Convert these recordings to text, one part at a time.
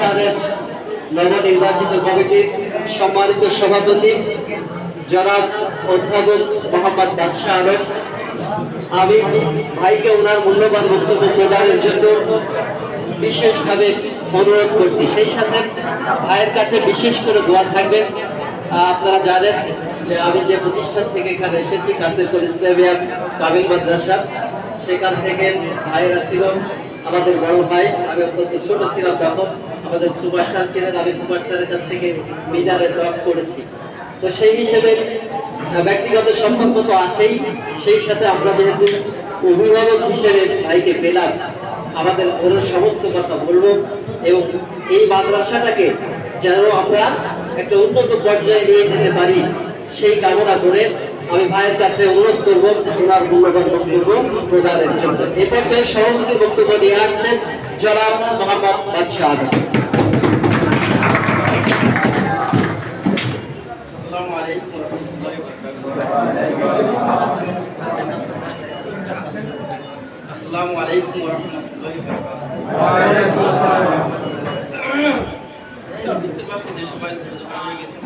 বাদশাহের নবনির্বাচিত কমিটির সম্মানিত সভাপতি, জনাব অধ্যাপক মোহাম্মদ বাদশাহ আলম। আমি ভাইকে ওনার মূল্যবান বক্তব্য প্রদানের জন্য বিশেষভাবে অনুরোধ করছি। সেই সাথে ভাইয়ের কাছে বিশেষ করে দোয়া থাকবেন আপনারা জানেন যে আমি যে প্রতিষ্ঠান থেকে এখানে এসেছি কাসের ইসলামিয়া কাবিল মাদ্রাসা, সেখান থেকে ভাইয়েরা ছিল আমাদের বড় ভাই। আমি অত্যন্ত ছোট ছিলাম তখন। আমাদের সুপার স্যার ছিলেন, আমি সুপার স্যারের কাছ থেকে মিজারের ক্লাস করেছি। তো সেই হিসেবে ব্যক্তিগত সম্পর্ক তো আছেই। সেই সাথে আমরা যেহেতু অভিভাবক হিসেবে ভাইকে পেলাম, আমাদের ওর সমস্ত কথা বলব এবং এই মাদ্রাসাটাকে যেন আমরা একটা উন্নত পর্যায়ে নিয়ে যেতে পারি, সেই কামনা করে আমি ভাইয়ের কাছে অনুরোধ করব, ওনার মূল্যবান বক্তব্য প্রদানের জন্য। এ পর্যায়ে সভাপতি বক্তব্য নিয়ে আসছেন জনাব মোহাম্মদ বাদশাহ আলম। আসসালামু আলাইকুম ওয়া রাহমাতুল্লাহি ওয়া বারাকাতুহু। আসসালামু আলাইকুম ওয়া রাহমাতুল্লাহি ওয়া বারাকাতুহু। বুঝতে পারছি যে সবাই ধৈর্য ধরে গেছেন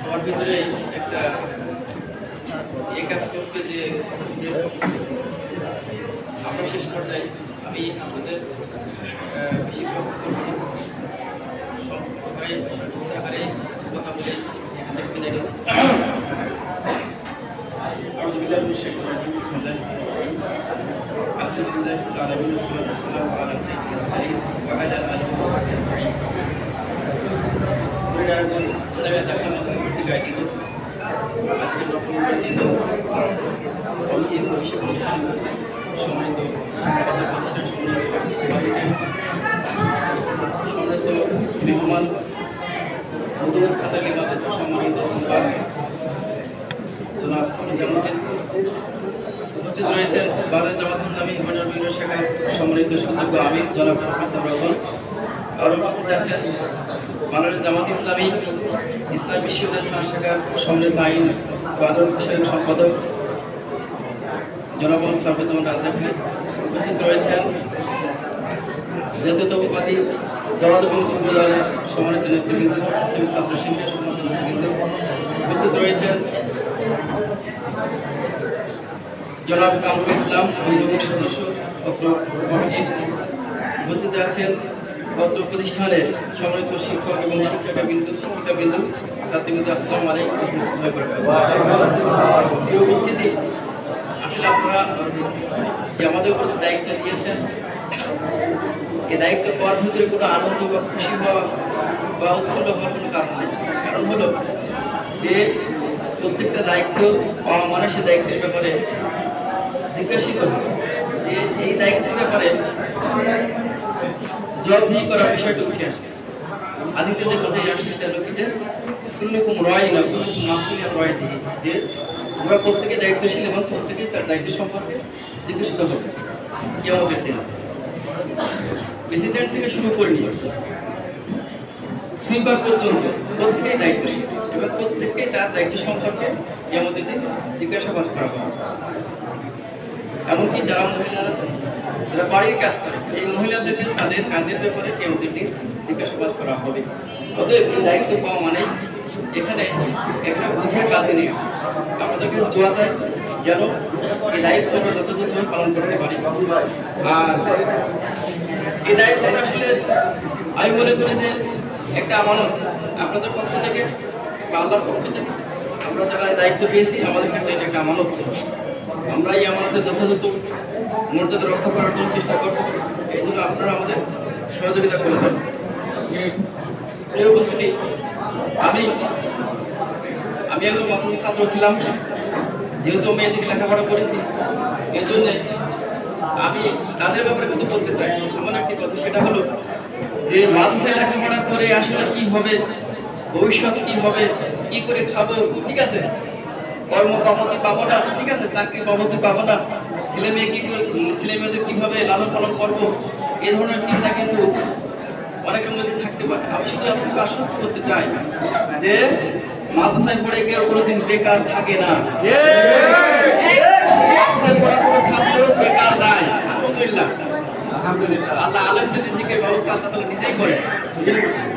সবার ভিতরে একটা করছে যে আমরা শেষ পর্যায়ে আমি আমাদের আহ, বেশি বক্তব্য করব না। সবাই আকারে কথা বলে এখান থেকে বিদায় নেব। ইসলামী শাখার সম্মানিত সুযোগ্য আমির জনাব বাংলাদেশ জামাত ইসলামী ইসলাম বিশ্ববিদ্যালয় শাখার সম্মানিত আইন বিষয়ক সম্পাদক জনাব সর্বতম রাজ্জাক উপস্থিত রয়েছেন জাতীয়তাবাদী জওয়াদ এবং সম্মানিত নেতৃবৃন্দ ছাত্র নেতৃবৃন্দ জনাব কামরুল ইসলাম নির্বাহী সদস্য উপস্থিত আছেন পত্র প্রতিষ্ঠানের সম্মানিত শিক্ষক এবং শিক্ষিকাবৃন্দ শিক্ষিকাবৃন্দ, ছাত্রবৃন্দ, আসসালামু আলাইকুম উপস্থিতি আসলে আপনারা, যে আমাদের উপর দায়িত্ব দিয়েছেন এই দায়িত্ব পাওয়ার ভিতরে কোনো আনন্দ বা খুশি হওয়া বা উৎফুল্ল হওয়ার কোনো কারণ নেই। কারণ হলো যে প্রত্যেকটা দায়িত্ব পাওয়া মানে দায়িত্বের ব্যাপারে জিজ্ঞাসিত যে এই দায়িত্বের ব্যাপারে জবাবদিহি করার বিষয়টা উঠে আসে। আদিতে যে কথাই আসছে সেটা হলো যে, কুল্লুকুম রয় না কুল্লুকুম মাসুলিয়া রয় দিহি যে আমরা প্রত্যেকে দায়িত্বশীল এবং প্রত্যেকে তার দায়িত্ব সম্পর্কে জিজ্ঞাসিত হবে কেমন ব্যক্তি না প্রেসিডেন্ট থেকে শুরু করে নিয়ে। সুইপার পর্যন্ত প্রত্যেকেই দায়িত্বশীল। এবং প্রত্যেককেই তার দায়িত্ব সম্পর্কে যেমন জিজ্ঞাসাবাদ করা হবে। এমনকি যারা মহিলারা যারা বাড়ির কাজ করে, এই মহিলাদেরকে তাদের কাজের ব্যাপারে দিকে জিজ্ঞাসাবাদ করা হবে। অতএব এই দায়িত্ব পাওয়া মানে এখানে একটা বুঝে কাজে নিয়ে আপনাদেরকে দোয়া যায় যেন এই দায়িত্ব আমরা যথাযথভাবে পালন করতে পারি। আর এই দায়িত্বটা আসলে আমি মনে করি যে একটা আমানত আপনাদের পক্ষ থেকে বা আল্লাহর পক্ষ থেকে। আমরা যারা দায়িত্ব পেয়েছি, আমাদের কাছে এটা একটা আমানত। আমরা এই আমাদের যথাযথ মর্যাদা রক্ষা করার জন্য চেষ্টা করব। এই জন্য আপনারা আমাদের সহযোগিতা করবেন এই উপস্থিতি আমি আমি একজন ছাত্র ছিলাম। যেহেতু আমি এদিকে লেখাপড়া করেছি এর জন্যে আমি তাদের ব্যাপারে কিছু বলতে চাই। সামান্য একটি কথা সেটা হলো যে মাদ্রাসায় লেখাপড়া করে আসলে কি হবে ভবিষ্যৎ কি হবে কি করে খাব ঠিক আছে? কর্ম কর্মতি পাবো না ঠিক আছে? চাকরি কর্মতি পাবো না? ছেলে মেয়ে কি করে ছেলে মেয়েদের কীভাবে লালন পালন করব? এই ধরনের চিন্তা কিন্তু অনেকের মধ্যে থাকতে পারে। আমি শুধু আপনাকে আশ্বস্ত করতে চাই যে মাদ্রাসায় পড়ে কেউ কোনোদিন বেকার থাকে না। মাদ্রাসায় পড়া কোনো ছাত্র বেকার নাই। আলহামদুলিল্লাহ। আলহামদুলিল্লাহ। আল্লাহ আলমদের নিজেকে ব্যবস্থা আল্লাহ তাআলা নিজেই করে।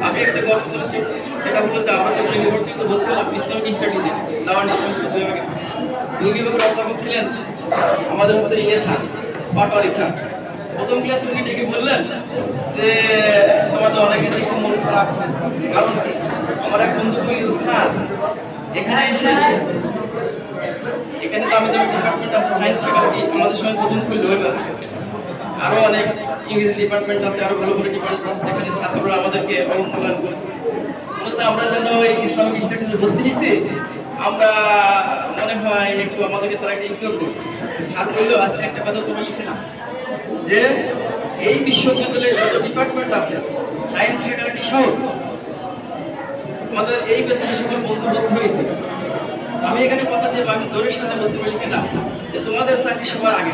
আমি একটা গল্প করেছি সেটা হলো যে আমরা ইউনিভার্সিটিতে ভর্তি হলাম ইসলামিক স্টাডিজে বিভাগে দুই বিভাগের অধ্যাপক ছিলেন আমাদের হচ্ছে ইয়ে স্যার, পাটোয়ারি স্যার। প্রথম ক্লাসে উনি ডেকে বললেন যে তোমাদের অনেকে দেখছি মন খারাপ। কারণ আমার এক বন্ধু বলি স্যার, এখানে এসে এখানে তো আমাদের ডিপার্টমেন্ট আছে সায়েন্স ফ্যাকাল্টি আমাদের সময় প্রথম খুললো এবার আরও অনেক ইংরেজি ডিপার্টমেন্ট আছে, আরও ভালো ভালো ডিপার্টমেন্ট যেখানে ছাত্ররা আমাদেরকে অবমূল্যায়ন করছে। মূলত আমরা যেন এই ইসলামিক স্টাডিজে ভর্তি নিচ্ছি আমরা মনে হয় একটু আমাদেরকে তারা একটা ইগনোর করছে স্যার বলল আজকে একটা কথা তুমি লিখে না যে এই বিশ্ববিদ্যালয়ে যত ডিপার্টমেন্ট আছে সায়েন্স ফ্যাকাল্টি সহ আমাদের এই যে সকল বন্ধু হয়েছে, আমি এখানে কথা দিয়ে আমি জোরের সাথে বলতে পারি কিনা যে তোমাদের চাকরি সবার আগে।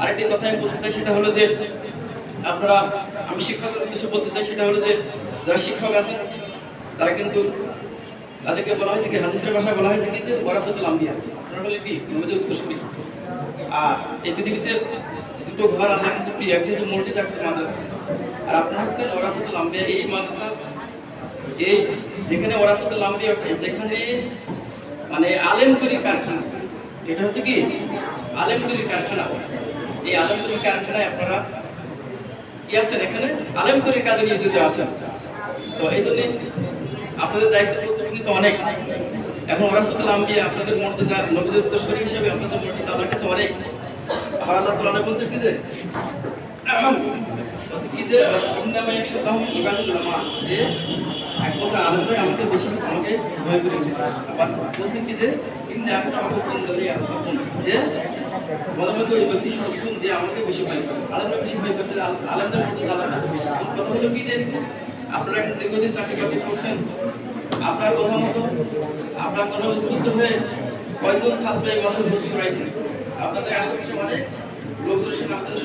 আরেকটি কথা আমি বলতে চাই, সেটা হলো যে আপনারা, আমি শিক্ষকের উদ্দেশ্যে বলতে চাই, সেটা হলো যে যারা শিক্ষক আছেন, তারা কিন্তু তাদেরকে বলা হয়েছে কি, হাদিসের ভাষায় বলা হয়েছে কি যে ওরাসাতুল আম্বিয়া। আপনারা বলে কি আমাদের উত্তরসূরি আর এই পৃথিবীতে দুটো ঘর, আল্লাহ কিন্তু প্রিয়। একটি হচ্ছে মসজিদ একটা মাদ্রাসা। আর আপনার হচ্ছে ওরাসাতুল আম্বিয়া, এই মাদ্রাসা, এই যেখানে ওরাসাতুল আম্বিয়া, যেখানে মানে আলেম তৈরির কারখানা। এটা হচ্ছে কি? আলেম তৈরির কারখানা। এই আলেম তৈরির কারখানায় আপনারা কি আছেন এখানে? আলেম তৈরির কাজে নিয়োজিত আছেন। তো এই জন্য আপনাদের দায়িত্ব কিন্তু অনেক। এখন ওরাসতুল আম্বিয়া আপনাদের মর্যাদা, নবীদের উত্তরসূরি হিসেবে আপনাদের মর্যাদা আল্লাহর কাছে অনেক। আবার আল্লাহ তাআলা বলছে কি যে কি যে ইন্নামা ইবাদুল উলামা যে একমাত্র আলেমরাই আমাকে বেশি আমাকে ভয় করে বলছেন কি যে ইন্না আকরামাকুম ইনদাল্লাহি আতকাকুম যে মনে ওই ব্যক্তি সর্বক্ষণ যে আমাকে বেশি ভয় করে। আলেমরা বেশি ভয় করতে আল- আলেমদের মধ্যে কাছে বেশি। কথা হলো কি যে, আপনারা এখন দীর্ঘদিন চাকরি বাকরি করছেন, আপনার কথা মতো আপনার কথা উদ্বুদ্ধ কয়জন ছাত্র এই বছর ভর্তি করাইছেন। আপনাদের আশেপাশে অনেক লোকদের সঙ্গে আপনাদের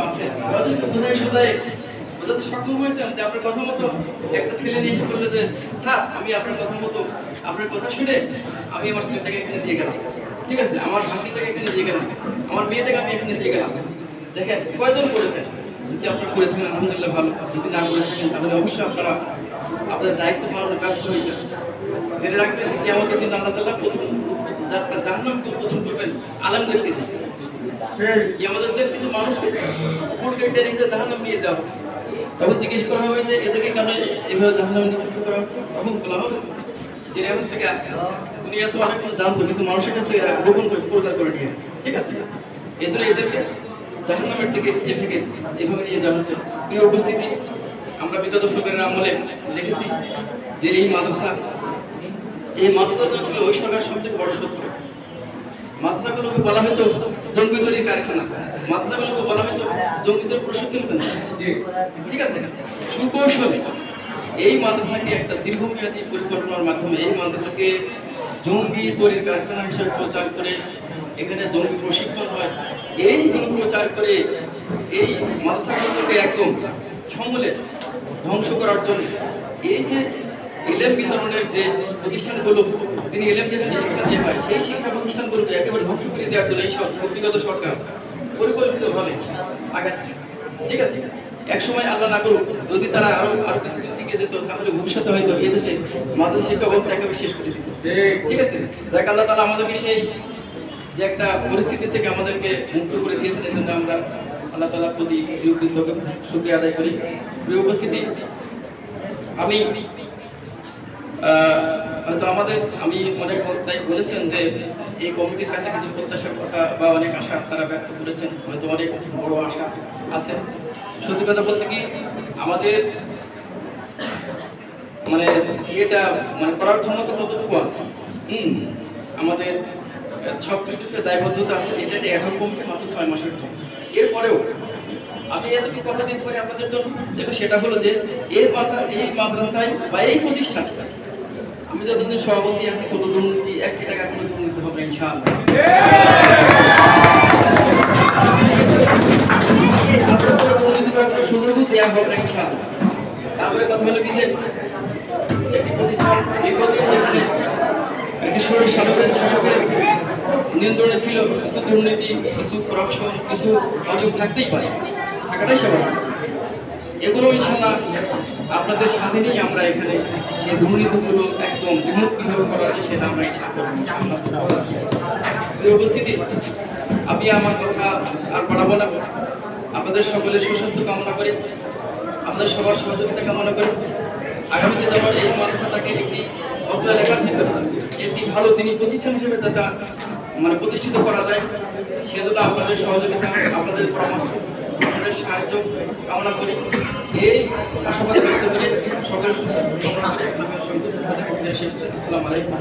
আছে। বোঝাতে সক্ষম হয়েছেন যে আপনার কথা মতো একটা ছেলে নিয়ে এসে বলল যে স্যার আমি আপনার কথা মতো আপনার কথা শুনে আমি আমার ছেলেটাকে এখানে দিয়ে গেলাম। ঠিক আছে আমার ভাতিটাকে এখানে দিয়ে গেলাম। আমার মেয়েটাকে আমি এখানে দিয়ে গেলাম। দেখেন কয়জন করেছেন? যদি আপনারা করে থাকেন আলহামদুলিল্লাহ ভালো। যদি না করে থাকেন তাহলে অবশ্যই আপনারা আপনাদের দায়িত্ব পালনে ব্যর্থ হয়েছে জেনে রাখবেন যে আমাকে চিন্তা আল্লাহ তাআলা প্রথম জাহান্নাম প্রথম করবেন আলমদেরকে দিয়ে। যে আমাদের কিছু মানুষকে উপরকে টেনে যে জাহান্নাম নিয়ে যাও তখন জিজ্ঞেস করা হবে যে, এদেরকে কেন এভাবে জাহান্নামে নিযুক্ত করা হচ্ছে? তখন বলা হবে যে, এমন থেকে দুনিয়া তো অনেক কিছু জানতো, কিন্তু মানুষের কাছে গোপন করে প্রচার করে নিয়ে ঠিক আছে? এদের এদেরকে জাহান্নামের এ থেকে এভাবে নিয়ে যাওয়া হচ্ছে। উপস্থিতি, আমরা সরকারের আমলে যে এই মাদ্রাসা, এই ছিল ওই সরকার সবচেয়ে বড় শত্রু। মাদ্রাসাগুলোকে বলা হতো জঙ্গি তৈরির কারখানা। মাদ্রাসাগুলোকে বলা হতো জঙ্গিদের প্রশিক্ষণ কেন্দ্র ঠিক আছে? সুকৌশলে। এই মাদ্রাসাকে একটা দীর্ঘমেয়াদী পরিকল্পনার মাধ্যমে এই মাদ্রাসাকে জঙ্গি তৈরির কারখানা হিসেবে প্রচার করে এখানে জঙ্গি প্রশিক্ষণ হয়। এইগুলো প্রচার করে এই মাদ্রাসাগুলোকে একদম সমূলে ধ্বংস করার জন্য এই যে এলএম বিতরণের যে প্রতিষ্ঠানগুলো, তিনি এলএম যেখানে শিক্ষা দিয়ে হয়, সেই শিক্ষা প্রতিষ্ঠানগুলোকে একেবারে ধ্বংস করে দেওয়ার জন্য এই সব ব্যক্তিগত সরকার পরিকল্পিতভাবে আগাচ্ছে। ঠিক আছে? এক সময় আল্লাহ না করুক, যদি তারা আরও আরও কিছুদিন টিকে যেত, তাহলে ভবিষ্যতে হয়তো শিক্ষা ব্যবস্থা একেবারে শেষ করে দিত। ঠিক আছে? আল্লাহ আমাদেরকে সেই যে একটা পরিস্থিতি থেকে আমাদেরকে মুক্ত করে দিয়েছেন আমরা আল্লাহ তালা প্রতি শুক্রিয়া আদায় করি। উপস্থিতি, আমি হয়তো আমাদের, আমি অনেক বলেছেন যে এই কমিটির কাছে কিছু প্রত্যাশার কথা বা অনেক আশা তারা ব্যক্ত করেছেন, হয়তো অনেক বড় আশা আছে। সত্যি কথা বলতে কি, আমাদের মানে এটা মানে করার ক্ষমতা কতটুকু আছে? হুম, আমাদের সব কিছুতে দায়বদ্ধতা আছে এটা এখন কমিটি মাত্র ছয় মাসের জন্য। এরপরেও আমি এতটুকু কথা দিতে পারি আপনাদের জন্য সেটা হলো যে এই মাদ্রাসায় বা এই প্রতিষ্ঠানে আমি যতদিন সভাপতি আছি কোনো দুর্নীতি একটি টাকা কোনো দুর্নীতি হবে ইনশাআল্লাহ দেওয়া হবে ইনশাআল্লাহ। তারপরে কথা হলো কি যে প্রতিষ্ঠান একটি শরীর শাসকের শাসকের ছিল, কিছু দুর্নীতি, কিছু করাপশন কিছু অযোগ থাকতেই পারে থাকাটাই স্বাভাবিক এগুলো ইনশাল্লাহ আপনাদের সাথে নিয়ে আমরা এখানে সেই দুর্নীতিগুলো একদম বিমুখ কীভাবে করা যায় সেটা আমরা ইচ্ছা করব উপস্থিতি, আমি আমার কথা আর বাড়াবো না। আপনাদের সকলের সুস্বাস্থ্য কামনা করে, আপনাদের সবার সহযোগিতা কামনা করে। আগামীতে যেমন এই মাদ্রাসাটাকে একটি অত্র এলাকার ভিতরে একটি ভালো দিনী প্রতিষ্ঠান হিসেবে যাতে মানে প্রতিষ্ঠিত করা যায়, সেজন্য আপনাদের সহযোগিতা, আপনাদের পরামর্শ। সাহায্য কামনা করি। এই আশাবাদ ব্যক্ত করে সকলের সুস্থ আসসালামু আলাইকুম।